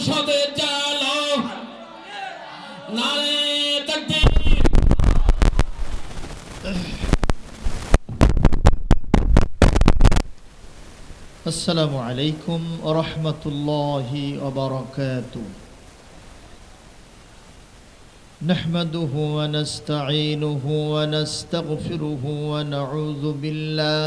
সংসদের চালো নারে তাকবীর السلام عليكم ورحمة الله وبركاته نحمده ونستعينه ونستغفره ونعوذ بالله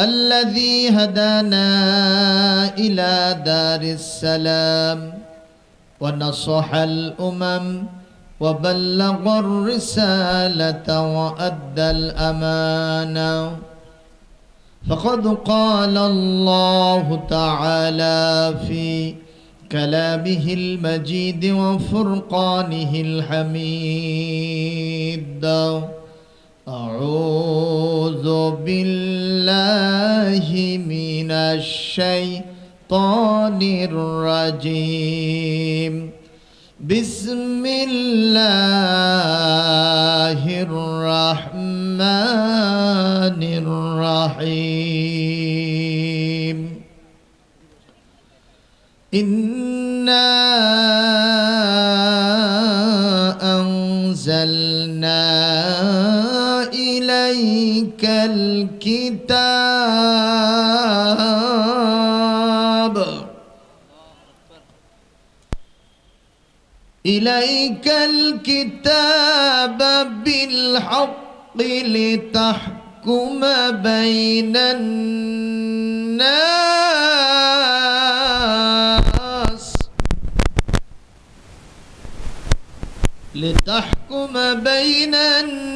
الذي هدانا إلى دار السلام ونصح الأمم وبلغ الرسالة وأدى الأمانة. فقد قال الله تعالى في كلامه المجيد وفرقانه الحميد. أعوذ بالله من الشيطان الرجيم. بسم الله الرحمن الرحيم. إنا الكتاب. إليك الكتاب بالحق لتحكم بين الناس. لتحكم بين الناس.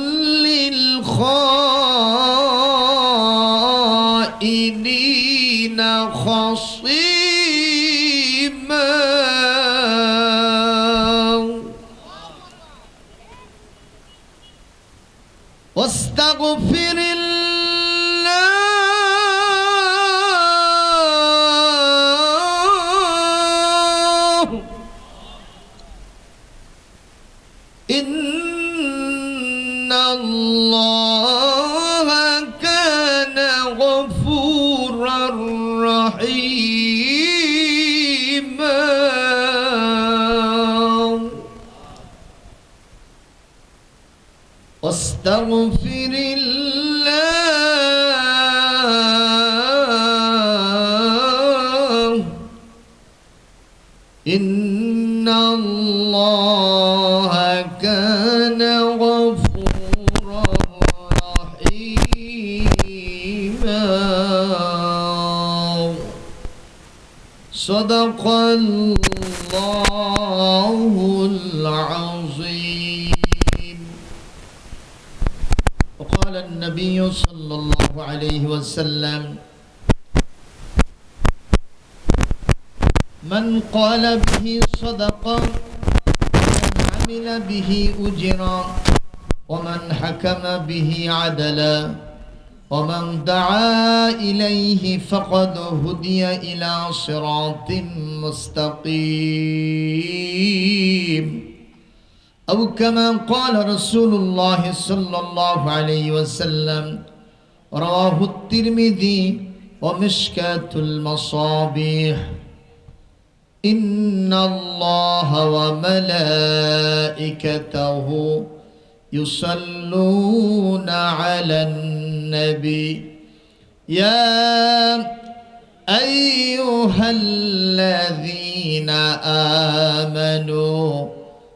واستغفر الله. إن الله كان غفورا رحيما. صدق الله العظيم. النبي صلى الله عليه وسلم. من قال به صدقة ومن عمل به أجرا ومن حكم به عدلا ومن دعا إليه فقد هدي إلى صراط مستقيم. أو كما قال رسول الله صلى الله عليه وسلم رواه الترمذي ومشكاة المصابيح. إن الله وملائكته يصلون على النبي. يا أيها الذين آمنوا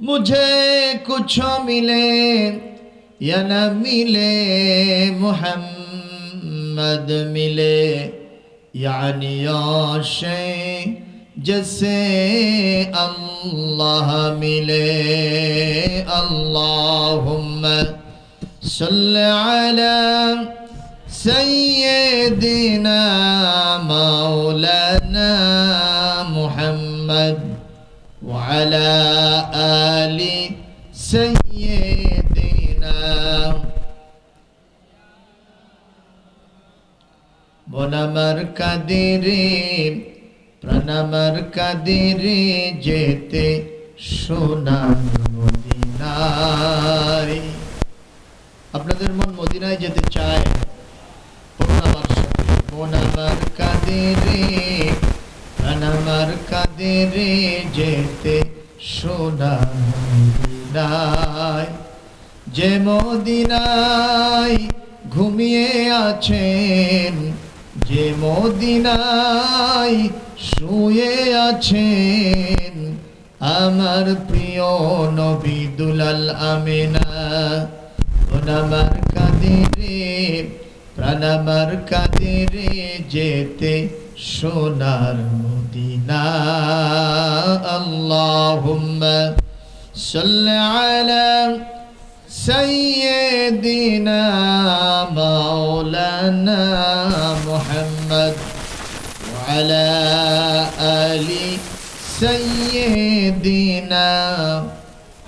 مجھے کچھ ملے یا نہ ملے محمد ملے یعنی یوشے جسے اللہ ملے اللہم صلی علی سیدنا مولانا محمد وعلى سيدنا বনামার কাদিরে প্রাণামার কাদিরে যেতে সোনার মদিনায় আপনাদের মন মদিনায় যেতে চায় পূর্ণামার সাথে বনামার কাদিরে প্রাণামার কাদিরে যেতে সোনার মদিনায় যে মদিনায় ঘুমিয়ে আছেন, যে মদিনায় শুয়ে আছেন, আমার প্রিয় নবী দুলাল আমিনা। ওনামার কাদিরে প্রাণামার কাদিরে যেতে সোনার মদিনা। আল্লাহুম্মা صل على سيدنا مولانا محمد وعلى آل سيدنا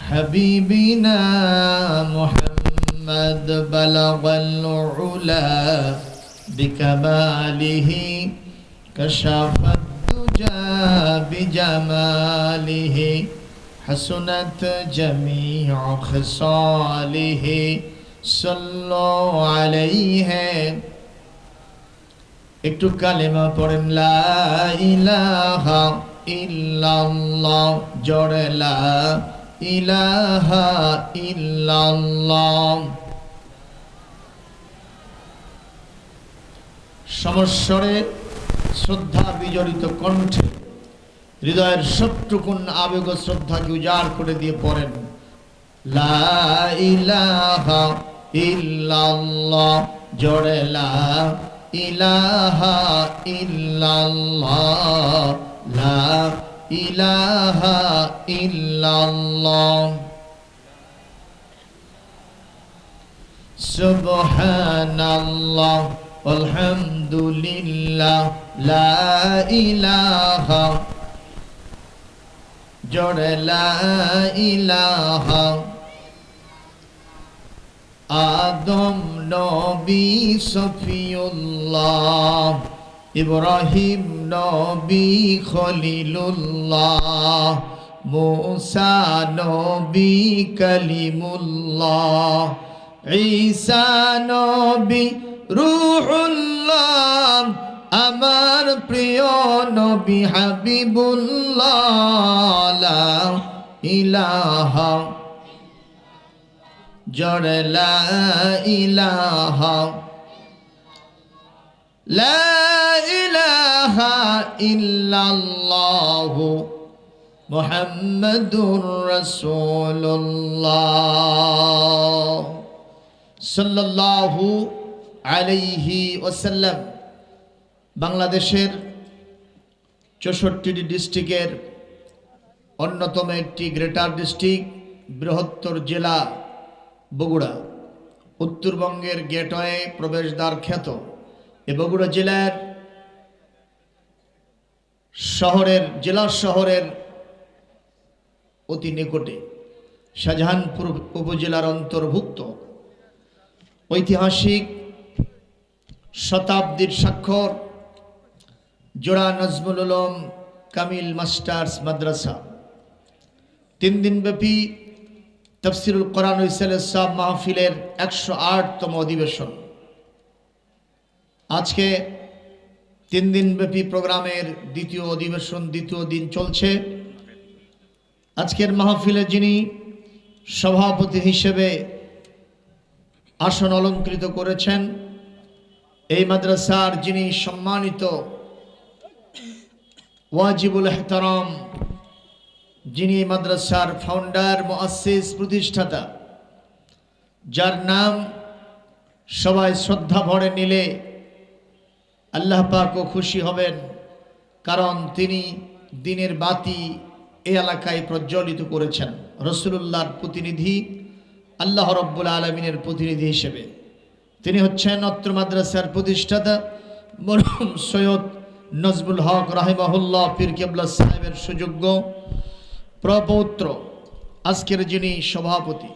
حبيبنا محمد. بلغ العلا بكماله كشف الدجى بجماله. حسنت جميع خصاله صلوا عليه একটু কালেমা পড়েন লা ইলাহা ইল্লাল্লাহ জোরে লা ইলাহা ইল্লাল্লাহ সমস্বরে শ্রদ্ধা বিজড়িত কণ্ঠে হৃদয়ের সবটুকুন আবেগ শ্রদ্ধাকে উজাড় করে দিয়ে পড়েন। লা ইলাহা ইল্লাল্লাহ, জোরে লা ইলাহা লা ইলাহা লা ইলাহা জোরে ইলাহা আদম নবী সফিউল্লাহ ইব্রাহিম নবী খলিলুল্লাহ মুসা নবী কলিমুল্লাহ ঈসা নবী রূহুল্লাহ আমার প্রিয় নবী হাবিবুল্লাহ, লা ইলাহা জড় লা ইলাহা লা ইলাহা ইল্লাল্লাহ মুহাম্মাদুর রাসূলুল্লাহ, সাল্লাল্লাহু আলাইহি ওয়াসাল্লাম। বাংলাদেশের চৌষট্টিটি ডিস্ট্রিক্টের অন্যতম একটি গ্রেটার ডিস্ট্রিক্ট বৃহত্তর জেলা বগুড়া। উত্তরবঙ্গের গেটওয়ে প্রবেশদ্বার খ্যাত। এ বগুড়া জেলার শহরের জেলা শহরের অতি নিকটে। শাহজাহানপুর উপজেলার অন্তর্ভুক্ত। ঐতিহাসিক শতাব্দীর স্বাক্ষর জোড়া নজমুল উলম কামিল মাস্টার্স মাদ্রাসা। তিন দিনব্যাপী তফসিরুল কোরআন সাহ মাহফিলের একশো আটতম অধিবেশন। আজকে তিন দিনব্যাপী প্রোগ্রামের দ্বিতীয় অধিবেশন, দ্বিতীয় দিন চলছে। আজকের মাহফিলে যিনি সভাপতি হিসেবে আসন অলঙ্কৃত করেছেন, এই মাদ্রাসার যিনি সম্মানিত ওয়াজিবুল এহতারাম, যিনি মাদ্রাসার ফাউন্ডার মুআসসিস, প্রতিষ্ঠাতা, যার নাম সবাই শ্রদ্ধা ভরে নিলে আল্লাহ পাকও খুশি হবেন, কারণ তিনি দিনের বাতি এই এলাকায় প্রজ্বলিত করেছেন। রসুলুল্লাহর প্রতিনিধি, আল্লাহ রব্বুল আলমিনের প্রতিনিধি হিসেবে। তিনি হচ্ছেন অত্র মাদ্রাসার প্রতিষ্ঠাতা মরহুম সৈয়দ নজবুল হক রাহিমাহুল্লাহ পীর কেবলা সাহেবের সুযোগ্য প্রপৌত্র, আজকের যিনি সভাপতি,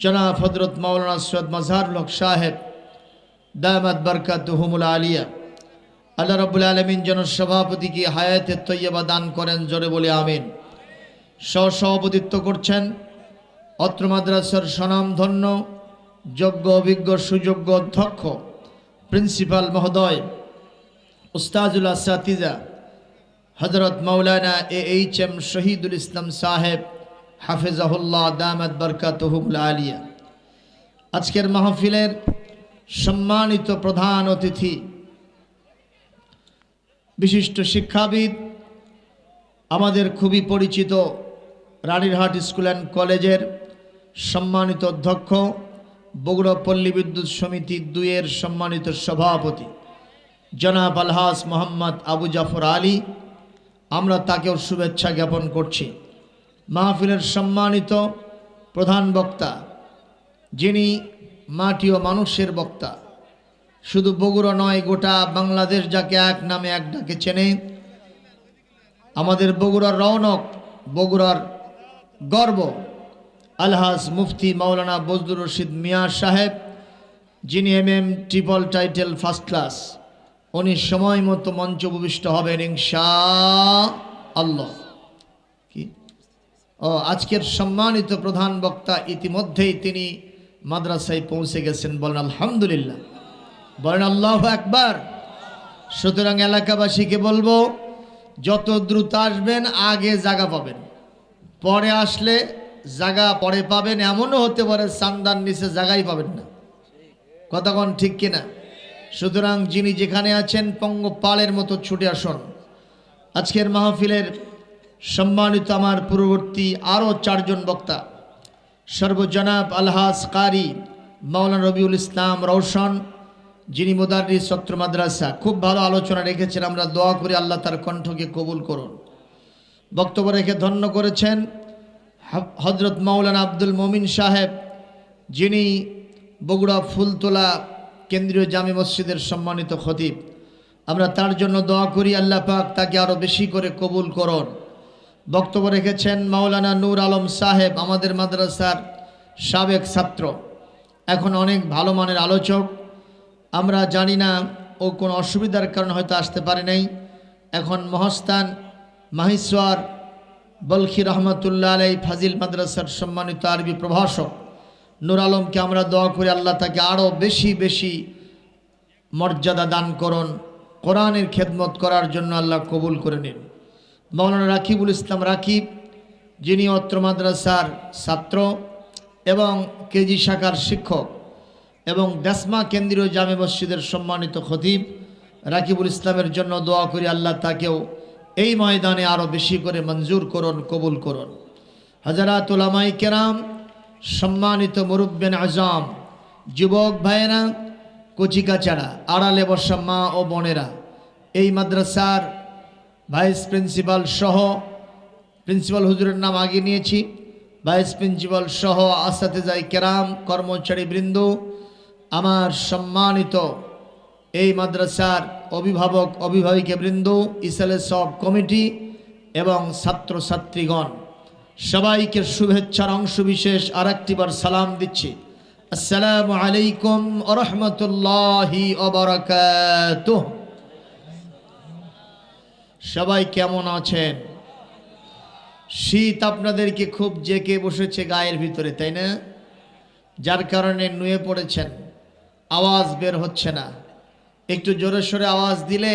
জনাব হজরত মৌলানা সৈয়দ মজহারুল হক সাহেব দামাদ বরকাত হুমুল আলিয়া, আল্লাহ রবুল আলমিন যেন সভাপতিকে হায়াতে তৈয়বা দান করেন জোরে বলে আমিন। সহসভাপতিত্ব করছেন অত্র মাদ্রাসার স্বনামধন্য, যোগ্য অভিজ্ঞ সুযোগ্য অধ্যক্ষ, প্রিন্সিপাল মহোদয় উস্তাজুল আসাতিজা হজরত মৌলানা A H M Shahidul Islam সাহেব, হাফিজাহুল্লাহ দামাদ বরকাতহুল আলিয়া। আজকের মাহফিলের সম্মানিত প্রধান অতিথি, বিশিষ্ট শিক্ষাবিদ, আমাদের খুবই পরিচিত রানীরহাট স্কুল অ্যান্ড কলেজের সম্মানিত অধ্যক্ষ, বগুড়া পল্লী বিদ্যুৎ সমিতি দুইয়ের সম্মানিত সভাপতি। জনাব আলহাস মোহাম্মদ আবু জাফর আলী, আমরা তাকেও শুভেচ্ছা জ্ঞাপন করছি। মাহফিলের সম্মানিত প্রধান বক্তা, যিনি মাটি ও মানুষের বক্তা, শুধু বগুড়া নয়, গোটা বাংলাদেশ যাকে এক নামে এক ডাকে চেনে, আমাদের বগুড়ার রৌনক বগুড়ার গর্ব, আলহাজ মুফতি মাওলানা বজদুর রশিদ মিয়া সাহেব, যিনি M M triple title first class. উনি সময় মতো মঞ্চ উপবিষ্ট হবেন ইনশা আল্লাহ কি? ও, আজকের সম্মানিত প্রধান বক্তা ইতিমধ্যেই তিনি মাদ্রাসায় পৌঁছে গেছেন বলেন, আলহামদুলিল্লাহ। বলেন, আল্লাহ একবার সুতরাং এলাকাবাসীকে বলব, যত দ্রুত আসবেন, আগে জায়গা পাবেন। পরে আসলে জায়গা পরে পাবেন, এমনও হতে পারে সান্দার নিচে জায়গাই পাবেন না। কতক্ষণ ঠিক কিনা? সুতরাং যিনি যেখানে আছেন পঙ্গপালের মতো ছুটে আসুন। আজকের মাহফিলের সম্মানিত আমার পূর্ববর্তী আরও চারজন বক্তা। সর্বজনাব আলহাস কারি মাওলানা রবিউল ইসলাম রৌশন যিনি মোদারি সত্র মাদ্রাসা। খুব ভালো আলোচনা রেখেছেন, আমরা দোয়া করি আল্লাহ তার কণ্ঠকে কবুল করুন। বক্তব্য রেখে ধন্য করেছেন হজরত মাওলানা আব্দুল মমিন সাহেব, যিনি বগুড়া ফুলতলা কেন্দ্রীয় জামে মসজিদের সম্মানিত খতিব। আমরা তার জন্য দোয়া করি, আল্লাহ পাক তাকে আরও বেশি করে কবুল করুন। বক্তব্য রেখেছেন মাওলানা নূর আলম সাহেব, আমাদের মাদ্রাসার সাবেক ছাত্র। এখন অনেক ভালো মানের আলোচক। আমরা জানি না ও কোনো অসুবিধার কারণে হয়তো আসতে পারে নাই। এখন মহস্তান মাহিসওয়ার বলখি রহমতুল্লাহ আলাই ফাজিল মাদ্রাসার সম্মানিত আরবি প্রভাষক। নূর আলমকে আমরা দোয়া করি আল্লাহ তাকে আরও বেশি বেশি মর্যাদা দান করুন, কোরআনের খেদমত করার জন্য আল্লাহ কবুল করে নিন। মৌলানা রাকিবুল ইসলাম রাকিব, যিনি অত্র মাদ্রাসার ছাত্র এবং কেজি শাখার শিক্ষক এবং দেসমা কেন্দ্রীয় জামে মসজিদের সম্মানিত খতিব, রাকিবুল ইসলামের জন্য দোয়া করি আল্লাহ তাকেও এই ময়দানে আরও বেশি করে মঞ্জুর করুন, কবুল করুন। হাজারাত ওলামাই কেরাম সম্মানিত মুরব্বেন আজম, যুবক ভাইয়েরা কচিকাচারা আড়ালে বসা মা ও বোনেরা, এই মাদ্রাসার ভাইস প্রিন্সিপাল সহ, প্রিন্সিপাল হুজুরের নাম আগে নিয়েছি, ভাইস প্রিন্সিপাল সহ আসাতে যাই কেরাম, কর্মচারী বৃন্দ, আমার সম্মানিত এই মাদ্রাসার অভিভাবক, অভিভাবিকা বৃন্দ ইসালে সব কমিটি এবং ছাত্রছাত্রীগণ। সবাইকে শুভেচ্ছার অংশ বিশেষ আর একটিবার সালাম দিচ্ছি। আসসালামু আলাইকুম রহমতুল্লাহি সবাই কেমন আছেন? শীত আপনাদেরকে খুব জেকে বসেছে গায়ের ভিতরে, তাই না? যার কারণে নুয়ে পড়েছেন, আওয়াজ বের হচ্ছে না। একটু জোরে সোরে আওয়াজ দিলে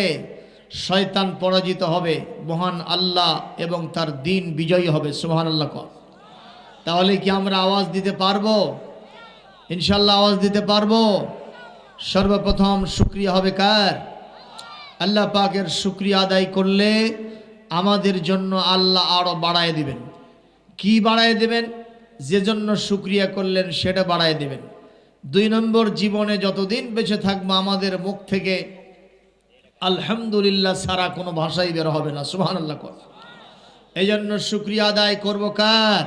শয়তান পরাজিত হবে, মহান আল্লাহ এবং তার দিন বিজয়ী হবে সুহান আল্লাহ কর। তাহলে কি আমরা আওয়াজ দিতে পারব? ইনশাল্লাহ আওয়াজ দিতে পারব? সর্বপ্রথম শুক্রিয়া হবে কার? আল্লাহ পাকের শুক্রিয়া আদায় করলে আমাদের জন্য আল্লাহ আরও বাড়ায় দিবেন। কি বাড়ায় দেবেন? যে জন্য শুক্রিয়া করলেন সেটা বাড়ায় দেবেন। দুই নম্বর, জীবনে যতদিন বেঁচে থাকব, আমাদের মুখ থেকে আলহামদুলিল্লাহ সারা কোনো ভাষাই বের হবে না সুহান আল্লাহ কর। এই জন্য শুক্রিয়া আদায় করব কার?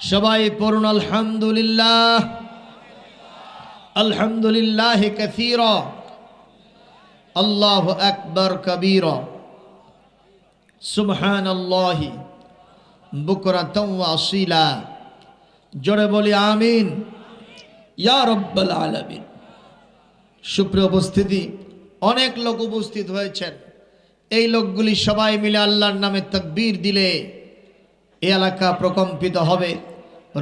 সবাই পড়ুন, আলহামদুলিল্লাহ। আলহামদুলিল্লাহ কাসীর। আল্লাহ আকবর কবির। সুবহান আল্লাহি বুকরাতম আসিলা। জোরে বলি আমিন। ইয়া রব্বাল আলামিন। সুপ্রিয় উপস্থিতি অনেক লোক উপস্থিত হয়েছেন। এই লোকগুলি সবাই মিলে আল্লাহর নামে তকবীর দিলে এ এলাকা প্রকম্পিত হবে।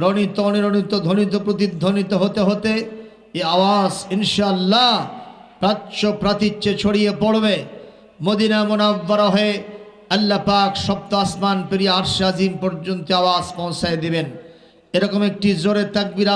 রণিত, অনিরণিত, ধ্বনিত, প্রতিধ্বনিত হতে হতে এ আওয়াজ ইনশাআল্লাহ প্রাচ্য প্রাতীচ্যে ছড়িয়ে পড়বে। মদিনা মোনাব্বরা হয়ে আল্লাহ পাক সপ্ত আসমান পেরিয়ে আরশে আজিম পর্যন্ত আওয়াজ পৌঁছায় দিবেন। এরকম একটি জোরে তাকবির